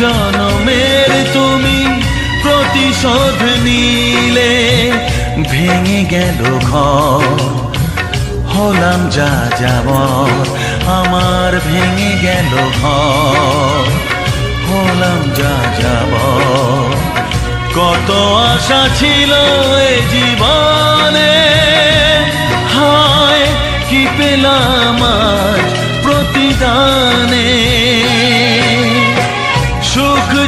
জনমের তুমি প্রতিশোধ নিলে, ভেঙে গেল ঘর। হলাম যা যাব আমার ভেঙে গেল ঘর। হলাম যা যাব কত আশা ছিল এ জীবনে। হায়, কি পেলাম প্রতিদানে?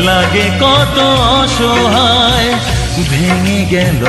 লাগে কত অসহায় ভেঙে গেল